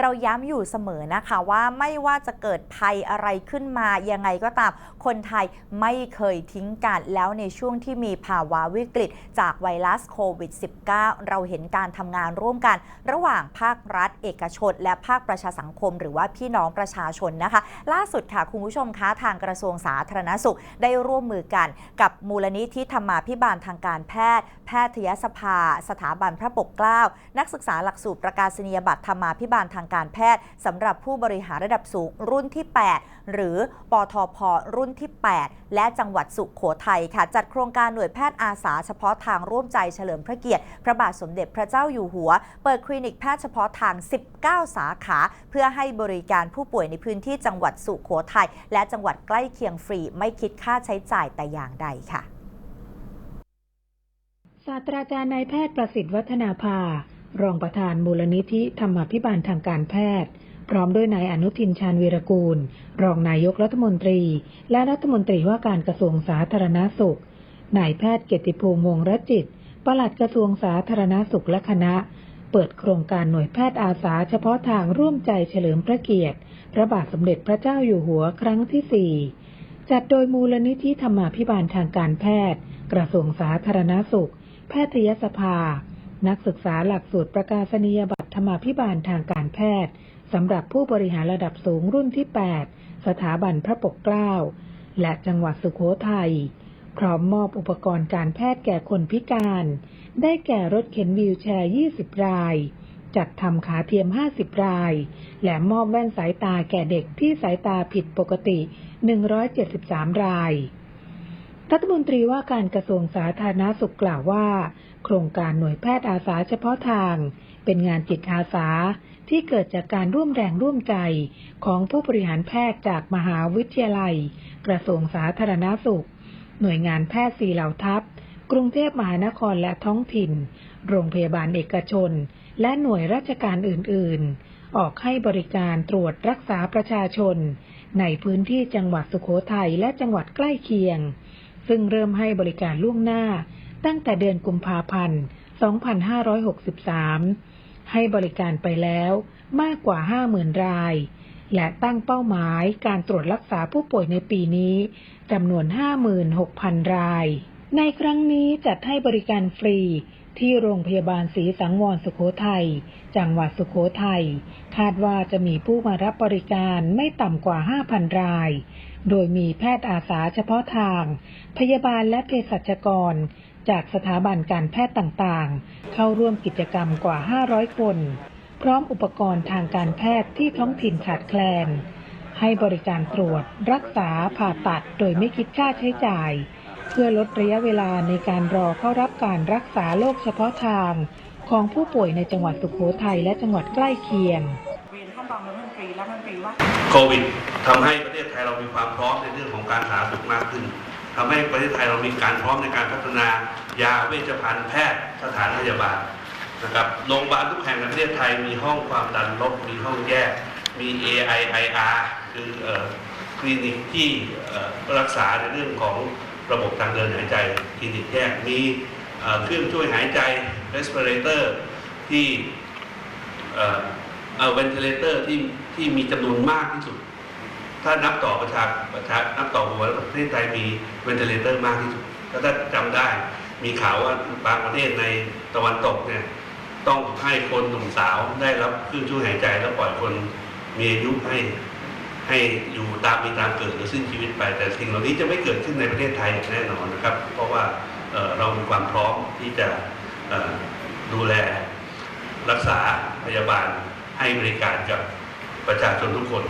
เราย้ำอยู่เสมอนะคะว่าไม่ว่าจะเกิดภัยอะไรขึ้นมา ยังไงก็ตาม คนไทยไม่เคยทิ้งกัน แล้วในช่วงที่มีภาวะวิกฤตจากไวรัสโควิด -19 เราเห็นการทำงานร่วมกัน ระหว่างภาครัฐ เอกชน และภาคประชาสังคม หรือว่าพี่น้องประชาชนนะคะ ล่าสุดค่ะคุณผู้ชมคะทางกระทรวงสาธารณสุขได้ร่วมมือกัน กับมูลนิธิธรรมาภิบาลทางการแพทย์ แพทยสภา สถาบันพระปกเกล้า นักศึกษาหลักสูตรประกาศนียบัตรธรรมาภิบาลทางการแพทย์สำหรับผู้บริหารระดับสูงรุ่นที่ 8 หรือปทพรุ่นที่ 8 และจังหวัดสุขโขทัยค่ะ จัดโครงการหน่วยแพทย์อาสาเฉพาะทางร่วมใจเฉลิมพระเกียรติ พระบาทสมเด็จพระเจ้าอยู่หัว เปิดคลินิกแพทย์เฉพาะทาง 19 สาขา เพื่อให้บริการผู้ป่วยในพื้นที่จังหวัดสุขโขทัยและจังหวัดใกล้เคียงฟรีไม่คิดค่าใช้จ่ายแต่อย่างใดค่ะศาสตราจารย์นายแพทย์ประสิทธิ์วัฒนาภา รองประธานมูลนิธิธรรมาภิบาลทางการแพทย์ พร้อมด้วยนายอนุทินชาญวีรกูล รองนายกรัฐมนตรี และรัฐมนตรีว่าการกระทรวงสาธารณาสุข นายแพทย์เกียรติภูมิวงรจิตปลัดกระทรวงสาธารณาสุขและคณะ เปิดโครงการหน่วยแพทย์อาสาเฉพาะทางร่วมใจเฉลิมพระเกียรติ พระบาทสมเด็จพระเจ้าอยู่หัวครั้งที่4จัดโดยมูลนิธิธรรมาภิบาลทางการแพทย์ กระทรวงสาธารณาสุข แพทยสภา นักศึกษาหลักสูตรประกาศนียบัตรธรรมาภิบาลทางการแพทย์สำหรับผู้บริหารระดับสูงรุ่นที่ 8 สถาบันพระปกเกล้า และจังหวัดสุขโขทัยพร้อมมอบอุปกรณ์การแพทย์แก่คนพิการ ได้แก่รถเข็นวีลแชร์ 20 ราย จัดทำขาเทียม 50 ราย และมอบแว่นสายตาแก่เด็กที่สายตาผิดปกติ 173 ราย รัฐมนตรีว่าการกระทรวงสาธารณสุขกล่าวว่า โครงการหน่วยแพทย์อาสาเฉพาะทาง เป็นงานจิตอาสาที่เกิดจากการร่วมแรงร่วมใจของผู้บริหารแพทย์จากมหาวิทยาลัย กระทรวงสาธารณสุข หน่วยงานแพทย์สี่เหล่าทัพ กรุงเทพมหานครและท้องถิ่น โรงพยาบาลเอกชน และหน่วยราชการอื่น ๆ ออกให้บริการตรวจรักษาประชาชน ในพื้นที่จังหวัดสุขโขทัยและจังหวัดใกล้เคียง ซึ่งเริ่มให้บริการล่วงหน้า ตั้งแต่เดือนกุมภาพันธ์ 2563 ให้บริการไปแล้วมากกว่า 50,000 ราย และตั้งเป้าหมายการตรวจรักษาผู้ป่วยในปีนี้จำนวน 56,000 ราย ในครั้งนี้จัดให้บริการฟรี ที่โรงพยาบาลศรีสังวรสุขโขทัย จังหวัดสุขโขทัย คาดว่าจะมีผู้มารับบริการไม่ต่ำกว่า 5,000 ราย โดยมีแพทย์อาสาเฉพาะทาง พยาบาลและเภสัชกร จากสถาบันการแพทย์ต่างๆ เข้าร่วมกิจกรรมกว่า 500 คน พร้อมอุปกรณ์ทางการแพทย์ที่ท้องถิ่นขาดแคลน ให้บริการตรวจ รักษาผ่าตัดโดยไม่คิดค่าใช้จ่าย เพื่อลดระยะเวลาในการรอเข้ารับการรักษาโรคเฉพาะทางของผู้ป่วยในจังหวัดสุขโขทัยและจังหวัดใกล้เคียงเรียนท่านรองรัฐมนตรีและรัฐมนตรีว่าโควิดทำให้ประเทศไทยเรามีความพร้อมในเรื่องของการสาธารณสุขมากขึ้นทำให้ประเทศไทยเรามีการพร้อมในการพัฒนายาเวชภัณฑ์แพทย์สถานพยาบาลนะครับโรงพยาบาลทุกแห่งในประเทศไทยมีห้องความดันลบมีห้องแยกมี AIIR คือเอ่อคลินิกที่เอ่อรักษาในเรื่องของ ระบบทางเดินหายใจคลินิกแยกมีเครื่องช่วยหายใจ respirator ที่เอ่อเอ่อ ventilator ที่ที่มีจำนวนมากที่สุด ถ้านับต่อประชาประชานับต่อหัวประเทศไทยมี ventilator มากที่สุดถ้าจำได้ มีข่าวว่าบางประเทศในตะวันตกเนี่ยต้องให้คนหนุ่มสาวได้รับเครื่องช่วยหายใจแล้วปล่อยคนมีอายุให้ ให้อยู่ตามมีตามเกิดหรือสิ้นชีวิตไป แต่สิ่งเหล่านี้จะไม่เกิดขึ้นในประเทศไทยอย่างแน่นอนนะครับ เพราะว่าเเรามีความพร้อมที่จะดูแลรักษาพยาบาลให้บริการกับประชาชนทุกคน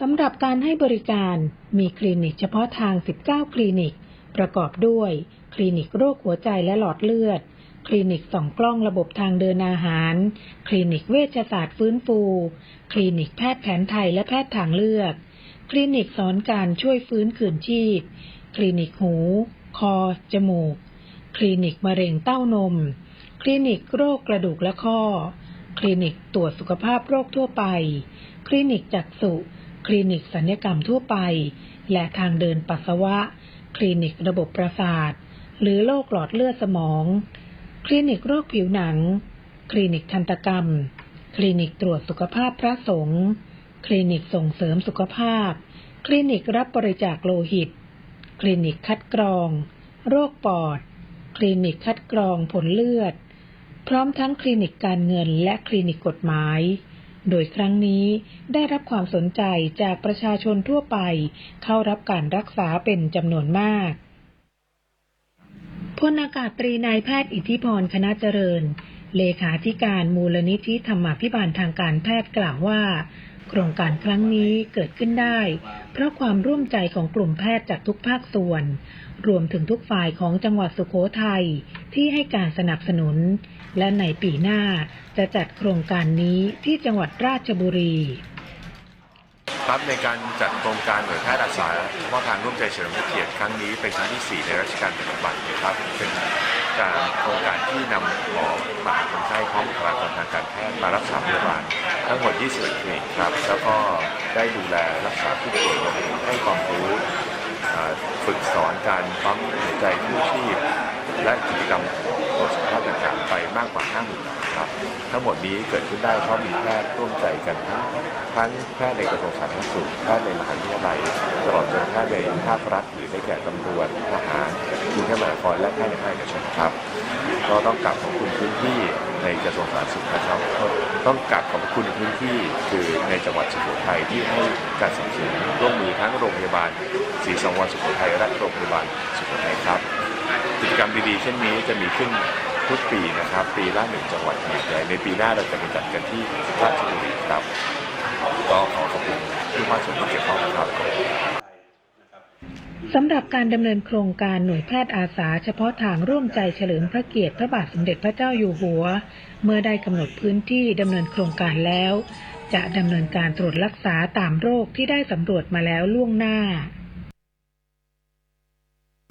สำหรับการให้บริการมีคลินิกเฉพาะทาง 19 คลินิก ประกอบด้วย คลินิกโรคหัวใจและหลอดเลือด คลินิกส่องกล้องระบบทางเดินอาหาร คลินิกเวชศาสตร์ฟื้นฟู คลินิกแพทย์แผนไทยและแพทย์ทางเลือก คลินิกสอนการช่วยฟื้นคืนชีพ คลินิกหู คอ จมูก คลินิกมะเร็งเต้านม คลินิกโรคกระดูกและข้อ คลินิกตรวจสุขภาพโรคทั่วไป คลินิกจักษุ คลินิกสัญญกรรมทั่วไป และทางเดินปัสสาวะ คลินิกระบบประสาท หรือโรคหลอดเลือดสมอง คลินิกโรคผิวหนัง คลินิกทันตกรรมคคลินิกตรวจสุขภาพพระสงฆ์ คลินิกส่งเสริมสุขภาพ คลินิกรับบริจาคโลหิต คลินิกคัดกรอง โรคปอด คลินิกคัดกรองผลเลือด พร้อมทั้งคลินิกการเงินและคลินิกกฎหมาย โดยครั้งนี้ได้รับความสนใจจากประชาชนทั่วไป เข้ารับการรักษาเป็นจำนวนมาก พลอากาศตรีนายแพทย์อิทธิพรคณะเจริญ เลขาธิการมูลนิธิธรรมาภิบาลทางการแพทย์กล่าวว่า โครงการครั้งนี้เกิดขึ้นได้ เพราะความร่วมใจของกลุ่มแพทย์จากทุกภาคส่วน รวมถึงทุกฝ่ายของจังหวัดสุโขทัยที่ให้การสนับสนุน และในปีหน้าจะจัดโครงการนี้ที่จังหวัดราชบุรี ครับในการจัดโครงการหน่วยแพทย์อาสาเฉพาะทางร่วมใจเฉลิมพระเกียรติครั้งนี้เป็นครั้งที่ 4 ในรัชกาลปัจจุบันนะครับเป็นการโครงการที่นำหมอมาคนไข้พร้อมบุคลากรทางการแพทย์มารักษาพยาบาลทั้งหมด 21คลินิกครับ แล้วก็ได้ดูแลรักษาผู้ป่วยรวมถึงให้ความรู้ฝึกสอนการปั๊มหัวใจผู้ชีพและกิจกรรม ตรวจสุขภาพต่างๆไปมากกว่า50,000ครับ ทั้งหมดนี้เกิดขึ้นได้เพราะมีแพทย์ร่วมใจกันทั้งทั้งแพทย์ในกระทรวงสาธารณสุขแพทย์ในมหาวิทยาลัยตลอดจนแพทย์ในภาครัฐ หรือได้แก่ตำรวจทหารกรุงเทพมหานครและแพทย์ในภาคเอกชนครับ ก็ต้องกลับขอบคุณพื้นที่ในกระทรวงสาธารณสุขนะครับต้องกลับขอบคุณพื้นที่คือในจังหวัดสุโขทัยที่ให้การสนับสนุนร่วมมือทั้งโรงพยาบาลศรีสังวรสุโขทัยและโรงพยาบาลสุโขทัยครับ กิจกรรมดีๆ เช่นนี้จะมีขึ้นทุกปีนะครับ ปีละหนึ่งจังหวัดขนาดใหญ่ในปีหน้าเราจะไปจัดกันที่ราชบุรีครับ ก็ขอขอบคุณทุกภาคส่วนที่เกี่ยวข้องครับสำหรับการดำเนินโครงการหน่วยแพทย์อาสา เฉพาะทางร่วมใจเฉลิมพระเกียรติพระบาทสมเด็จพระเจ้าอยู่หัว เมื่อได้กำหนดพื้นที่ดำเนินโครงการแล้ว จะดำเนินการตรวจรักษาตามโรคที่ได้สำรวจมาแล้วล่วงหน้า